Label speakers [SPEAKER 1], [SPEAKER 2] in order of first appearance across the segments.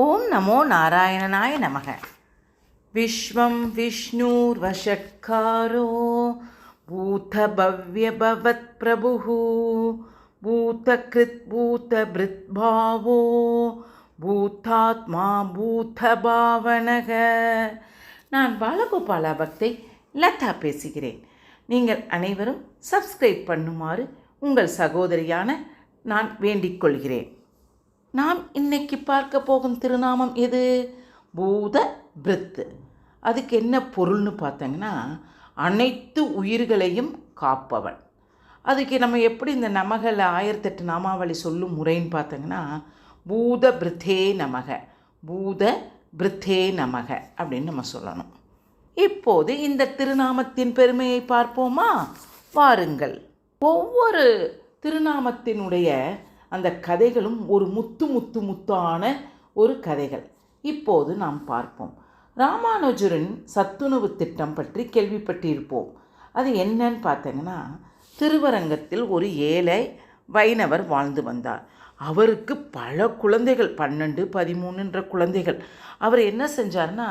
[SPEAKER 1] ஓம் நமோ நாராயணனாய நமக. விஸ்வம் விஷ்ணுர்வஷட்காரோ பூதபவ்யபவத் பிரபுः பூதகிருத் பூதபிருத்பாவோ பூதாத்மா பூதபாவனக. நான் பாலகோபாலா பக்தை லதா பேசுகிறேன். நீங்கள் அனைவரும் சப்ஸ்கிரைப் பண்ணுமாறு உங்கள் சகோதரியான நான் வேண்டிக் கொள்கிறேன். நாம் இன்னைக்கு பார்க்க போகும் திருநாமம் எது? பூத பிருத்து அதுக்கு என்ன பொருள்னு பார்த்தீங்கன்னா அனைத்து உயிர்களையும் காப்பவன். அதுக்கு நம்ம எப்படி இந்த நமகளை ஆயிரத்தெட்டு நாமாவளி சொல்லும் முறைன்னு பார்த்தீங்கன்னா பூத பிருத்தே நமக பூத பிருத்தே நமக அப்படின்னு நம்ம சொல்லணும். இப்போது இந்த திருநாமத்தின் பெருமையை பார்ப்போமா? வாருங்கள் ஒவ்வொரு திருநாமத்தினுடைய அந்த கதைகளும் ஒரு முத்து முத்து முத்தான ஒரு கதைகள். இப்போது நாம் பார்ப்போம். ராமானுஜரின் சத்துணவு திட்டம் பற்றி கேள்விப்பட்டிருப்போம். அது என்னன்னு பார்த்தீங்கன்னா திருவரங்கத்தில் ஒரு ஏழை வைணவர் வாழ்ந்து வந்தார். அவருக்கு பல குழந்தைகள் பன்னெண்டு பதிமூணுன்ற குழந்தைகள். அவர் என்ன செஞ்சார்னா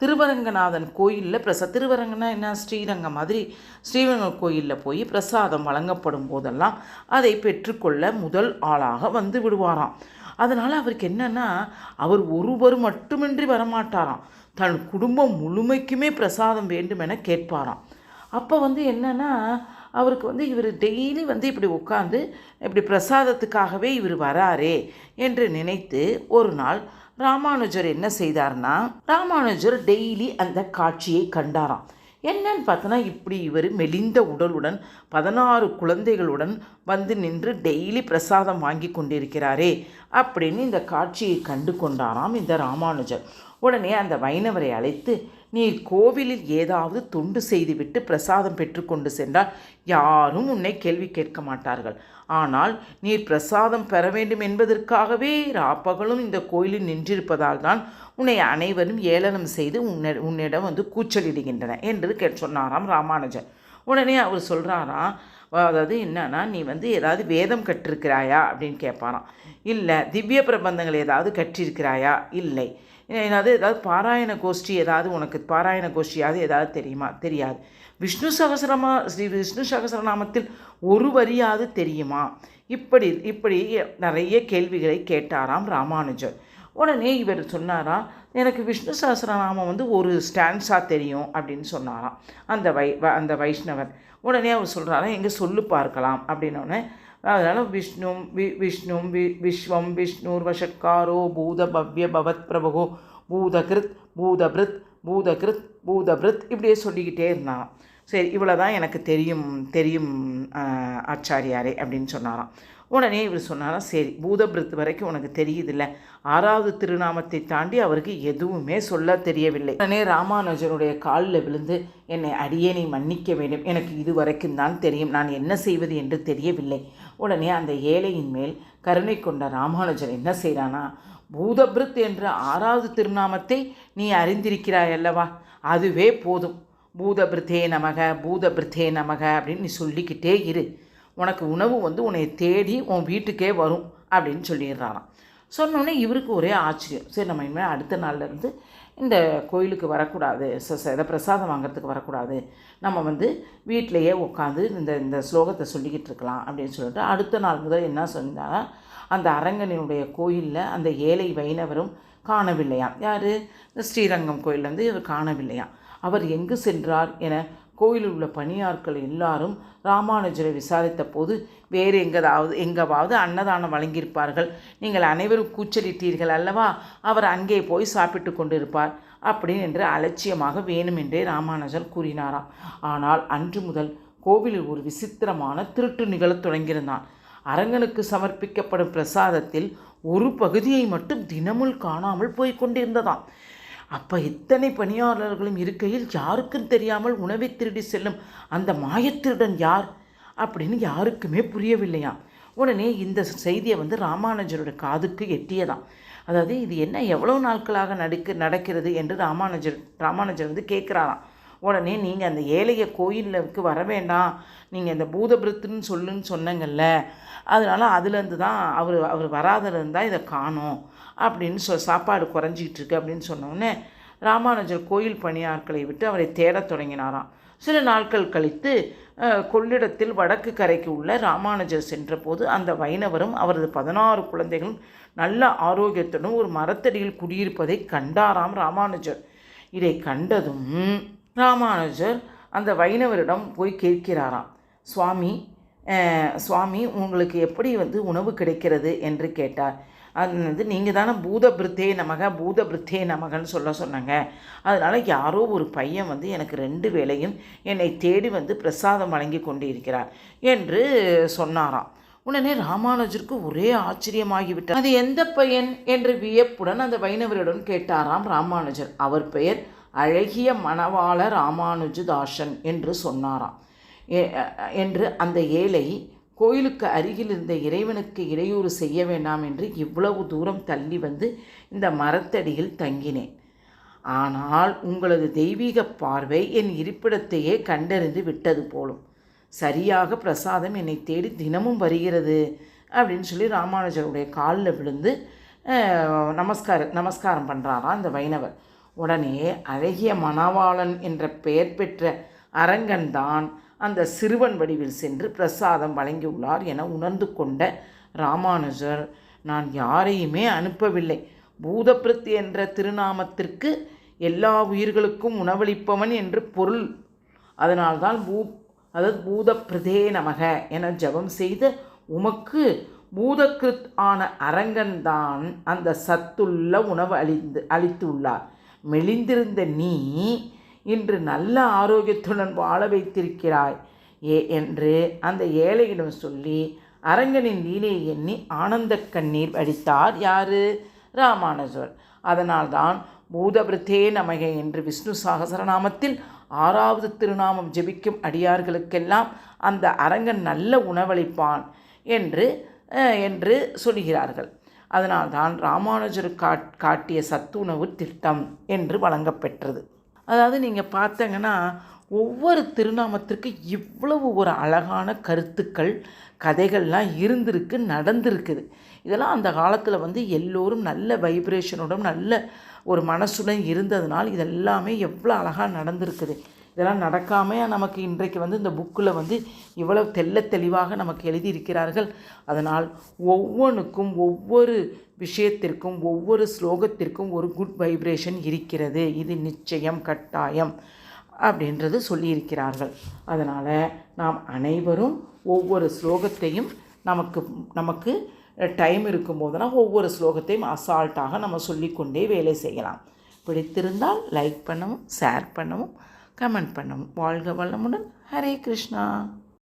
[SPEAKER 1] திருவரங்கநாதன் கோயிலில் பிரசா திருவரங்கனா என்ன ஸ்ரீரங்கம் மாதிரி ஸ்ரீரங்கம் கோயிலில் போய் பிரசாதம் வழங்கப்படும் போதெல்லாம் அதை பெற்றுக்கொள்ள முதல் ஆளாக வந்து விடுவாராம். அதனால் அவருக்கு என்னென்னா அவர் ஒருவர் மட்டுமின்றி வரமாட்டாராம். தன் குடும்பம் முழுமைக்குமே பிரசாதம் வேண்டுமென கேட்பாராம். அப்போ வந்து என்னென்னா அவருக்கு வந்து இவர் டெய்லி வந்து இப்படி உட்காந்து இப்படி பிரசாதத்துக்காகவே இவர் வராரே என்று நினைத்து ஒரு நாள் ராமானுஜர் என்ன செய்தார்னா ராமானுஜர் டெய்லி அந்த காட்சியை கண்டாராம். என்னன்னு பார்த்தோன்னா இப்படி இவர் மெலிந்த உடலுடன் பதினாறு குழந்தைகளுடன் வந்து நின்று டெய்லி பிரசாதம் வாங்கி கொண்டிருக்கிறாரே அப்படின்னு இந்த காட்சியை கண்டு கொண்டாராம் இந்த ராமானுஜர். உடனே அந்த வைணவரை அழைத்து நீ கோவிலில் ஏதாவது தொண்டு செய்துவிட்டு பிரசாதம் பெற்றுக்கொண்டு சென்றால் யாரும் உன்னை கேள்வி கேட்க மாட்டார்கள். ஆனால் நீர் பிரசாதம் பெற வேண்டும் என்பதற்காகவே ராப்பகலும் இந்த கோயிலில் நின்றிருப்பதால் தான் உன்னை அனைவரும் ஏளனம் செய்து உன்ன உன்னிடம் வந்து கூச்சலிடுகின்றன என்று கே சொன்னாராம் ராமானுஜன் உடனே அவர் சொல்கிறாராம் அதாவது என்னன்னா நீ வந்து ஏதாவது வேதம் கற்றிருக்கிறாயா? அப்படின்னு கேட்பாராம். இல்லை திவ்ய பிரபந்தங்கள் ஏதாவது கற்றிருக்கிறாயா? இல்லை. ஏதாவது ஏதாவது பாராயண கோஷ்டி ஏதாவது உனக்கு பாராயண கோஷ்டியாவது ஏதாவது தெரியுமா? தெரியாது. விஷ்ணு சகசரமா ஸ்ரீ விஷ்ணு சகசரநாமத்தில் ஒரு வரியாவது தெரியுமா? இப்படி இப்படி நிறைய கேள்விகளை கேட்டாராம் ராமானுஜர். உடனே இவர் சொன்னாராம் எனக்கு விஷ்ணு சகசரநாமம் வந்து ஒரு ஸ்டான்ஸாக தெரியும் அப்படின்னு சொன்னாராம். அந்த வை அந்த வைஷ்ணவர் உடனே அவர் சொல்கிறாராம் எங்கே சொல்லு பார்க்கலாம் அப்படின்னோடனே அதனால் விஷ்ணு வி விஷ்ணு வி விஸ்வம் விஷ்ணுர் வஷட்காரோ பூத பவ்ய பவத் பிரபகோ பூதகிருத் பூதபிருத் பூதகிருத் பூதபிருத் இப்படியே சொல்லிக்கிட்டே இருந்தான் சரி இவ்வளோ தான் எனக்கு தெரியும் தெரியும் ஆச்சாரியாரே அப்படின்னு சொன்னாராம். உடனே இவர் சொன்னாராம் சரி பூதபிருத் வரைக்கும் உனக்கு தெரியுதில்ல. ஆறாவது திருநாமத்தை தாண்டி அவருக்கு எதுவுமே சொல்ல தெரியவில்லை. உடனே ராமானுஜனுடைய காலில் விழுந்து என்னை அடியே நீ மன்னிக்க வேண்டும். எனக்கு இது வரைக்கும் தான் தெரியும். நான் என்ன செய்வது என்று தெரியவில்லை. உடனே அந்த ஏழையின் மேல் கருணை கொண்ட ராமானுஜன் என்ன செய்கிறானா பூதபிருத் என்ற ஆறாவது திருநாமத்தை நீ அறிந்திருக்கிறாய் அல்லவா? அதுவே போதும். பூதபிருத்தே நமக பூதபிருத்தே நமக அப்படின்னு நீ சொல்லிக்கிட்டே இரு. உனக்கு உணவு வந்து உன்னை தேடி உன் வீட்டுக்கே வரும் அப்படின்னு சொல்லிடுறாராம். சொன்னோடனே இவருக்கு ஒரே ஆச்சரியம். சரி நம்ம இனிமேல் அடுத்த நாள்லேருந்து இந்த கோயிலுக்கு வரக்கூடாது. ச இதை பிரசாதம் வாங்குறதுக்கு வரக்கூடாது. நம்ம வந்து வீட்டிலையே உட்காந்து இந்த இந்த ஸ்லோகத்தை சொல்லிக்கிட்டு இருக்கலாம் அப்படின்னு சொல்லிட்டு அடுத்த நாள் முதல் என்ன சொன்னால் அந்த அரங்கனினுடைய கோயிலில் அந்த ஏழை வைணவரும் காணவில்லையாம். யார்? இந்த ஸ்ரீரங்கம் கோயிலேருந்து இவர் காணவில்லையாம். அவர் எங்கு சென்றார் என கோயிலில் உள்ள பணியாட்கள் எல்லாரும் ராமானுஜரை விசாரித்த போது வேறு எங்கதாவது எங்கவாவது அன்னதானம் வழங்கியிருப்பார்கள். நீங்கள் அனைவரும் கூச்சலிட்டீர்கள் அல்லவா? அவர் அங்கே போய் சாப்பிட்டு கொண்டிருப்பார் அப்படின்னு என்று அலட்சியமாக வேணுமென்றே ராமானுஜர் கூறினாராம். ஆனால் அன்று முதல் கோவிலில் ஒரு விசித்திரமான திருட்டு நிகழத் தொடங்கியிருந்தான். அரங்கனுக்கு சமர்ப்பிக்கப்படும் பிரசாதத்தில் ஒரு பகுதியை மட்டும் தினமுள் காணாமல் போய்க் கொண்டிருந்ததாம். அப்போ இத்தனை பணியாளர்களும் இருக்கையில் யாருக்கும் தெரியாமல் உணவை திருடி செல்லும் அந்த மாயத்திருடன் யார் அப்படின்னு யாருக்குமே புரியவில்லையா உடனே இந்த செய்தியை வந்து ராமானுஜரோட காதுக்கு எட்டியதாம். அதாவது இது என்ன எவ்வளோ நாட்களாக நடக்க நடக்கிறது என்று ராமானுஜர் ராமானுஜர் வந்து கேட்குறாராம். உடனே நீங்கள் அந்த ஏழைய கோயிலுக்கு வர வேண்டாம். நீங்கள் இந்த பூதபிருத்துன்னு சொல்லுன்னு சொன்னங்கல்ல அதனால் அதுலேருந்து தான் அவர் அவர் வராதுலேருந்து தான் இதை காணும். அப்படின்னு சொ சாப்பாடு குறைஞ்சிக்கிட்டு இருக்கு அப்படின்னு சொன்னோடனே ராமானுஜர் கோயில் பணியாட்களை விட்டு அவரை தேடத் தொடங்கினாராம். சில நாட்கள் கழித்து கொள்ளிடத்தில் வடக்கு கரைக்கு உள்ள ராமானுஜர் சென்றபோது அந்த வைணவரும் அவரது பதினாறு குழந்தைகளும் நல்ல ஆரோக்கியத்துடன் ஒரு மரத்தடியில் குடியிருப்பதை கண்டாராம் ராமானுஜர். இதை கண்டதும் ராமானுஜர் அந்த வைணவரிடம் போய் கேட்கிறாராம். சுவாமி சுவாமி உங்களுக்கு எப்படி வந்து உணவு கிடைக்கிறது? என்று கேட்டார். அது வந்து நீங்கள் தானே பூத பிரித்தே நமக பூத பிரித்தே நமகன்னு சொல்ல சொன்னாங்க. அதனால் யாரோ ஒரு பையன் வந்து எனக்கு ரெண்டு வேளையும் என்னை தேடி வந்து பிரசாதம் வழங்கி கொண்டு இருக்கிறார் என்று சொன்னாராம். உடனே ராமானுஜருக்கு ஒரே ஆச்சரியமாகிவிட்டார் அது எந்த பையன்? என்று வியப்புடன் அந்த வைணவரிடம் கேட்டாராம் ராமானுஜர். அவர் பெயர் அழகிய மணவாள ராமானுஜதாசன் என்று சொன்னாராம். என்று அந்த ஏழை கோயிலுக்கு அருகில் இருந்த இறைவனுக்கு இடையூறு செய்ய வேண்டாம் என்று இவ்வளவு தூரம் தள்ளி வந்து இந்த மரத்தடியில் தங்கினேன். ஆனால் உங்களது தெய்வீக பார்வை என் இருப்பிடத்தையே கண்டறிந்து விட்டது போலும். சரியாக பிரசாதம் என்னை தேடி தினமும் வருகிறது அப்படின்னு சொல்லி ராமானுஜருடைய காலில் விழுந்து நமஸ்கார நமஸ்காரம் பண்ணுறாராம் அந்த வைணவர். உடனே அழகிய மணவாளன் என்ற பெயர் பெற்ற அரங்கன்தான் அந்த சிறுவன் வடிவில் சென்று பிரசாதம் வழங்கியுள்ளார் என உணர்ந்து கொண்ட ராமானுஜர் நான் யாரையுமே அனுப்பவில்லை. பூதபிருத் என்ற திருநாமத்திற்கு எல்லா உயிர்களுக்கும் உணவளிப்பவன் என்று பொருள். அதனால்தான் பூ அதாவது பூதப்பிரதே நமக என ஜெபம் செய்த உமக்கு பூதகிருத் ஆன அரங்கன்தான் அந்த சத்துள்ள உணவு அளிந்து அளித்துள்ளார். மெலிந்திருந்த நீ இன்று நல்ல ஆரோக்கியத்துடன் வாழ வைத்திருக்கிறாய். ஏ என்று அந்த ஏழையிடம் சொல்லி அரங்கனின் லீலையை எண்ணி ஆனந்த கண்ணீர் வடித்தார் யாரு? ராமானுஜர். அதனால்தான் பூதபிரத்தே நமக என்று விஷ்ணு சகசரநாமத்தில் ஆறாவது திருநாமம் ஜெபிக்கும் அடியார்களுக்கெல்லாம் அந்த அரங்கன் நல்ல உணவளிப்பான் என்று என்று சொல்கிறார்கள். அதனால்தான் ராமானுஜர் காட் காட்டிய சத்துணவு திட்டம் என்று வழங்கப்பெற்றது. அதாவது நீங்கள் பார்த்தீங்கன்னா ஒவ்வொரு திருநாமத்திற்கு இவ்வளவு ஒரு அழகான கருத்துக்கள் கதைகள்லாம் இருந்திருக்கு நடந்திருக்குது. இதெல்லாம் அந்த காலத்தில் வந்து எல்லோரும் நல்ல வைப்ரேஷனுடன் நல்ல ஒரு மனசுடன் இருந்ததுனால் இதெல்லாமே எவ்வளோ அழகாக நடந்திருக்குது. இதெல்லாம் நடக்காமல் நமக்கு இன்றைக்கு வந்து இந்த புக்கில் வந்து இவ்வளவு தெள்ள தெளிவாக நமக்கு எழுதியிருக்கிறார்கள். அதனால் ஒவ்வொன்றுக்கும் ஒவ்வொரு விஷயத்திற்கும் ஒவ்வொரு ஸ்லோகத்திற்கும் ஒரு குட் வைப்ரேஷன் இருக்கிறது. இது நிச்சயம் கட்டாயம் அப்படின்றது சொல்லியிருக்கிறார்கள். அதனால் நாம் அனைவரும் ஒவ்வொரு ஸ்லோகத்தையும் நமக்கு நமக்கு டைம் இருக்கும்போதெல்லாம் ஒவ்வொரு ஸ்லோகத்தையும் அசால்ட்டாக நம்ம சொல்லிக்கொண்டே வேலை செய்யலாம். பிடித்திருந்தால் லைக் பண்ணவும் ஷேர் பண்ணவும் கமெண்ட் பண்ணும். வாழ்க வளமுடன். ஹரே கிருஷ்ணா.